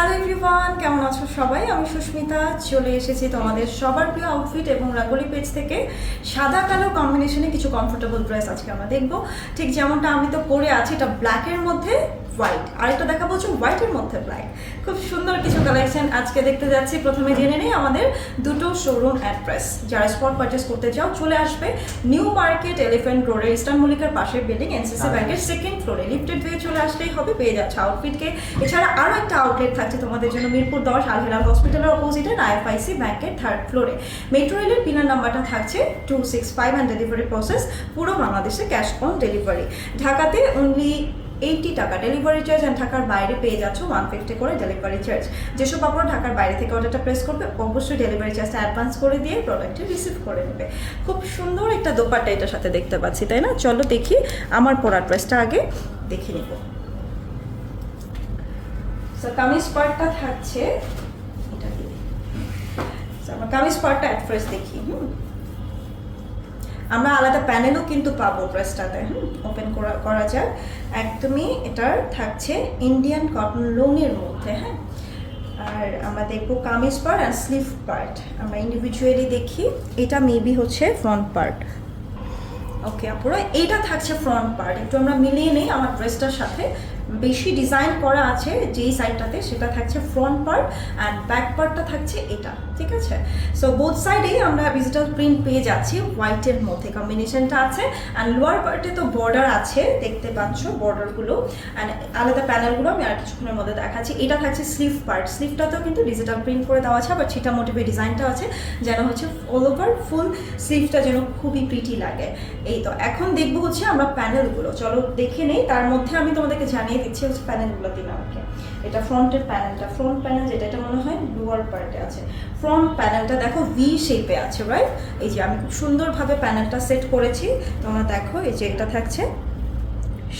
Hello everyone কেমন আছো সবাই? আমি সুস্মিতা, চলে এসেছি তোমাদের সবার প্রিয় আউটফিট এবং রাগলি পেজ থেকে। সাদা কালো কম্বিনেশনে কিছু কমফোর্টেবল ড্রেস আজকে আমরা দেখব। ঠিক যেমনটা আমি তো পরে আছি, এটা ব্ল্যাকের মধ্যে। হোয়াইট আরেকটা দেখা বলছো হোয়াইটের মধ্যে ব্ল্যাক খুব সুন্দর কিছু কালেকশন আজকে দেখতে যাচ্ছি। প্রথমে জেনে নেই আমাদের দুটো শোরুম অ্যাড্রেস যারা স্পট পারচেস করতে চাও চলে আসবে নিউ মার্কেট এলিফ্যান্ট রোডের ইস্টার্ন মল্লিকার পাশের বিল্ডিং এনসিসি ব্যাংকের সেকেন্ড ফ্লোরে লিফটেড দিয়ে চলে আসলেই হবে পেয়ে যাচ্ছে আউটফিটকে এছাড়া আরও একটা আউটলেট থাকছে তোমাদের জন্য মিরপুর দশ আলহেরাল হসপিটালের অপোজিটে আইএফআইসি ব্যাংকের থার্ড ফ্লোরে মেট্রো রেলের পিলার নাম্বারটা থাকছে two six five and delivery process পুরো বাংলাদেশে ক্যাশ অন ডেলিভারি ঢাকাতে অনলি এইটি টাকা। ডেলিভারি চার্জ অ্যান্ড ঢাকার বাইরে পেয়ে যাচ্ছ ওয়ান ফিফটি করে ডেলিভারি চার্জ যেসব আপনারা ঢাকার বাইরে থেকে অর্ডারটা প্রেস করবে, অবশ্যই ডেলিভারি চার্জটা অ্যাডভান্স করে দিয়ে প্রোডাক্টটি রিসিভ করে নেবে। খুব সুন্দর একটা দোপাট্টা এটার সাথে দেখতে পাচ্ছি, তাই না? চলো দেখি আমার পরা প্রাইসটা আগে দেখে নিব। কামিজ পার্টটা থাকছে, এটা দিয়ে। আমরা কামিজ পার্টটা অ্যাট ফার্স্ট দেখি, হুম? আমরা আলাদা প্যানেলও কিন্তু পাবো ড্রেসটাতে। ওপেন করা করা যায় একদমই এটার থাকছে ইন্ডিয়ান কটন লোনের মধ্যে হ্যাঁ? আর আমরা দেখব কামিজ পার্ট আর স্লিভ পার্ট আমরা ইন্ডিভিজুয়ালি দেখি, এটা মেবি হচ্ছে ফ্রন্ট পার্ট ওকে আপুরা, এইটা থাকছে ফ্রন্ট পার্ট একটু আমরা মিলিয়ে নেই আমার ড্রেসটার সাথে। বেশি ডিজাইন করা আছে যেই সাইডটাতে, সেটা থাকছে ফ্রন্ট পার্ট অ্যান্ড ব্যাক পার্টটা থাকছে এটা, ঠিক আছে? সো বোথ সাইডেই আমরা ডিজিটাল প্রিন্ট পেয়ে যাচ্ছি হোয়াইটের মধ্যে। কম্বিনেশনটা আছে অ্যান্ড লোয়ার পার্টে তো বর্ডার আছে, দেখতে পাচ্ছ বর্ডারগুলো অ্যান্ড আলাদা প্যানেলগুলো আমি আর কিছুক্ষণের মধ্যে দেখাচ্ছি। এটা থাকছে স্লিভ পার্ট স্লিভটাতেও কিন্তু ডিজিটাল প্রিন্ট করে দেওয়া আছে আবার ছিটা মোটিভে ডিজাইনটা আছে, যেন হচ্ছে অল ওভার ফুল স্লিভটা যেন খুবই প্রিটি লাগে। এই তো, এখন দেখব হচ্ছে আমরা প্যানেলগুলো চলো দেখে নেই, তার মধ্যে আমি তোমাদেরকে জানিয়ে দিচ্ছি হচ্ছে প্যানেলগুলো দিন আমাকে এটা ফ্রন্টের প্যানেলটা ফ্রন্ট প্যানেল যেটা, এটা মনে হয় লোয়ার পার্টে আছে। ফ্রন্ট প্যানেলটা দেখো ভি শেপে আছে রাইট এই যে আমি খুব সুন্দরভাবে প্যানেলটা সেট করেছি, তোমরা দেখো, এই যে এটা থাকছে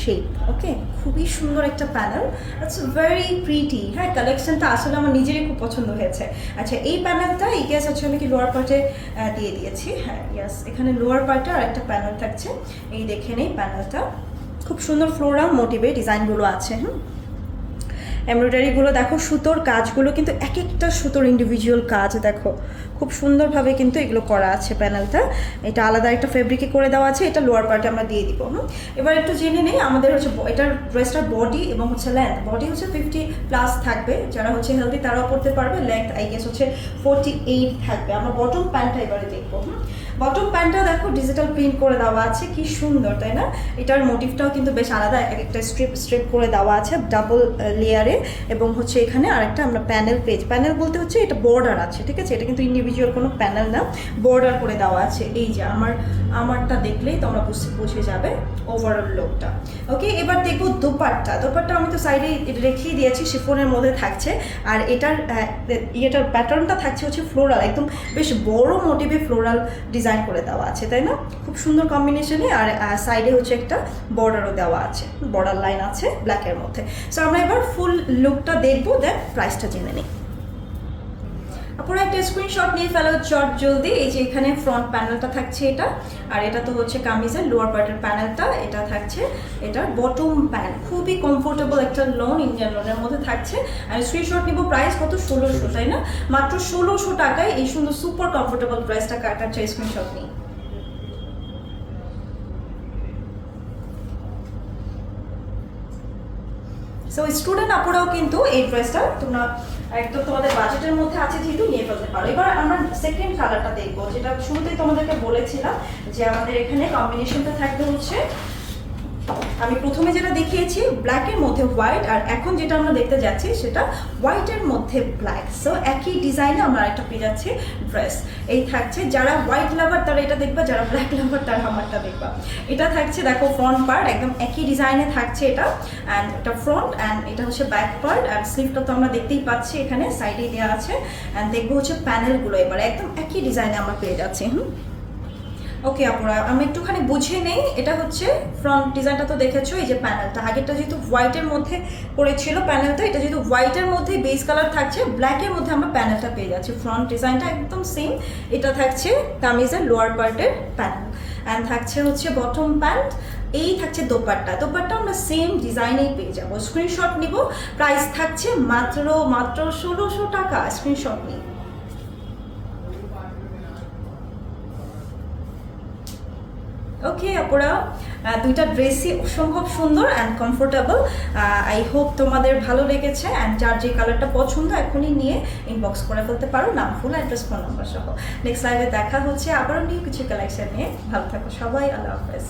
শেপ ওকে খুবই সুন্দর একটা প্যানেল ইটস ভেরি প্রিটি হ্যাঁ? কালেকশনটা আসলে আমার নিজেরই খুব পছন্দ হয়েছে। আচ্ছা এই প্যানেলটা এই গ্যাস হচ্ছে আমি কি লোয়ার পার্টে দিয়ে দিয়েছি। হ্যাঁ ইয়াস এখানে লোয়ার পার্টে আর একটা প্যানেল থাকছে। এই দেখে নেই প্যানেলটা খুব সুন্দর ফ্লোরাল মোটিভে ডিজাইনগুলো আছে হুম? এমব্রয়ডারিগুলো দেখো, সুতোর কাজগুলো কিন্তু এক একটা সুতোর ইন্ডিভিজুয়াল কাজ, দেখো। খুব সুন্দরভাবে কিন্তু এগুলো করা আছে প্যানেলটা। এটা আলাদা একটা ফেব্রিকে করে দেওয়া আছে, এটা লোয়ার পার্টে আমরা দিয়ে দিব, হুম? এবার একটু জেনে নেই, আমাদের হচ্ছে এটার ড্রেসটার বডি এবং হচ্ছে লেন্থ বডি হচ্ছে ফিফটি প্লাস থাকবে, যারা হচ্ছে হেলদি তারাও পড়তে পারবে। লেন্থ আই গেস হচ্ছে ফোরটি এইট থাকবে। আমরা বটম প্যান্টটা এবারে দেখব, হুম? বটম প্যান্টটা দেখো ডিজিটাল প্রিন্ট করে দেওয়া আছে, কি সুন্দর, তাই না? এটার মোটিভটাও কিন্তু বেশ আলাদা, এক একটা স্ট্রিপ স্ট্রিপ করে দেওয়া আছে ডাবল লেয়ারে এবং হচ্ছে এখানে আরেকটা আমরা প্যানেল পেজ প্যানেল বলতে হচ্ছে এটা বর্ডার আছে, ঠিক আছে? এটা কিন্তু ইন্ডিভিজুয়াল কোনো প্যানেল না বর্ডার করে দেওয়া আছে। এই যে আমার আমারটা দেখলেই তোমরা বুঝতে, বুঝে যাবে ওভারঅল লোকটা ওকে এবার দেখব দোপাট্টা। দোপাট্টা আমি তো সাইডে রেখেই দিয়েছি শিফনের মধ্যে থাকছে। আর এটার ইয়েটার প্যাটার্নটা থাকছে হচ্ছে ফ্লোরাল একদম বেশ বড় মোটিভে ফ্লোরাল ডিজাইন করে দেওয়া আছে, তাই না? খুব সুন্দর কম্বিনেশনে আর সাইডে হচ্ছে একটা বর্ডারও দেওয়া আছে বর্ডার লাইন আছে ব্ল্যাকের মধ্যে। সো আমরা এবার ফুল লুকটা দেখব দেন প্রাইসটা জেনে নিই। আপনারা একটা স্ক্রিনশট নিয়ে ফেলো চট জলদি। এই যে এখানে ফ্রন্ট প্যানেলটা থাকছে এটা। আর এটা তো হচ্ছে কামিজের লোয়ার পার্টের প্যানেলটা এটা থাকছে। এটার বটম প্যান খুবই কমফোর্টেবল একটা লোন ইন্ডিয়ান লোনের মধ্যে থাকছে। আর স্ক্রিনশট নিব প্রাইস কত? ষোলোশো তাই না? মাত্র ষোলোশো টাকায় এই সুন্দর সুপার কমফোর্টেবল প্রাইসটা কাটার চাই স্ক্রিনশট নিই সো স্টুডেন্ট আপুরাও কিন্তু এই ড্রেসটা তোমরা একদম তোমাদের বাজেটের মধ্যে আছে যেহেতু, নিয়ে ফেলতে পারো। এবার আমরা সেকেন্ড কালারটা দেখব, যেটা শুরুতেই তোমাদেরকে বলেছিলাম যে আমাদের এখানে কম্বিনেশনটা থাকবে হচ্ছে আমি প্রথমে যেটা দেখিয়েছি ব্ল্যাকের মধ্যে হোয়াইট আর এখন যেটা আমরা দেখতে যাচ্ছি সেটা হোয়াইটের মধ্যে ব্ল্যাক সো একই ডিজাইনে আমরা একটা পেয়ে যাচ্ছি ড্রেস এই থাকছে যারা হোয়াইট লাভার তারা এটা দেখবা, যারা ব্ল্যাক লাভার তারা আমারটা দেখবা। এটা থাকছে, দেখো ফ্রন্ট পার্ট একদম একই ডিজাইনে থাকছে এটা অ্যান্ড এটা ফ্রন্ট অ্যান্ড এটা হচ্ছে ব্যাক পার্ট অ্যান্ড স্লিভটা তো আমরা দেখতেই পাচ্ছি এখানে সাইডে দেওয়া আছে অ্যান্ড দেখব হচ্ছে প্যানেলগুলো এবার। একদম একই ডিজাইনে আমরা পেয়ে যাচ্ছি, হুম? ওকে আপুরা আমি একটুখানি বুঝে নেই। এটা হচ্ছে ফ্রন্ট ডিজাইনটা তো দেখেছ, এই যে প্যানেলটা আগেরটা যেহেতু হোয়াইটের মধ্যে করেছিল প্যানেলটা এটা যেহেতু হোয়াইটের মধ্যে বেস কালার থাকছে ব্ল্যাকের মধ্যে আমরা প্যানেলটা পেয়ে যাচ্ছি। ফ্রন্ট ডিজাইনটা একদম সেম এটা থাকছে কামিজের লোয়ার পার্টের প্যানেল অ্যান্ড থাকছে হচ্ছে বটম প্যান্ট এই থাকছে দোপাট্টা। দোপাট্টা আমরা সেম ডিজাইনেই পেয়ে যাব। স্ক্রিনশট নিব। প্রাইস থাকছে মাত্র মাত্র ষোলোশো টাকা। স্ক্রিনশট নিই। ওকে আপুরা দুইটা ড্রেসই অসম্ভব সুন্দর অ্যান্ড কমফোর্টেবল আই হোপ তোমাদের ভালো লেগেছে অ্যান্ড যার যে কালারটা পছন্দ এখনই নিয়ে ইনবক্স করে ফেলতে পারো। নাম ফুল অ্যাড্রেস ফোন নাম্বার সহ। নেক্সট লাইভে দেখা হচ্ছে। আবারও নিয়ে কিছু কালেকশন নিয়ে। ভালো থাকো সবাই। আল্লাহ হাফেজ।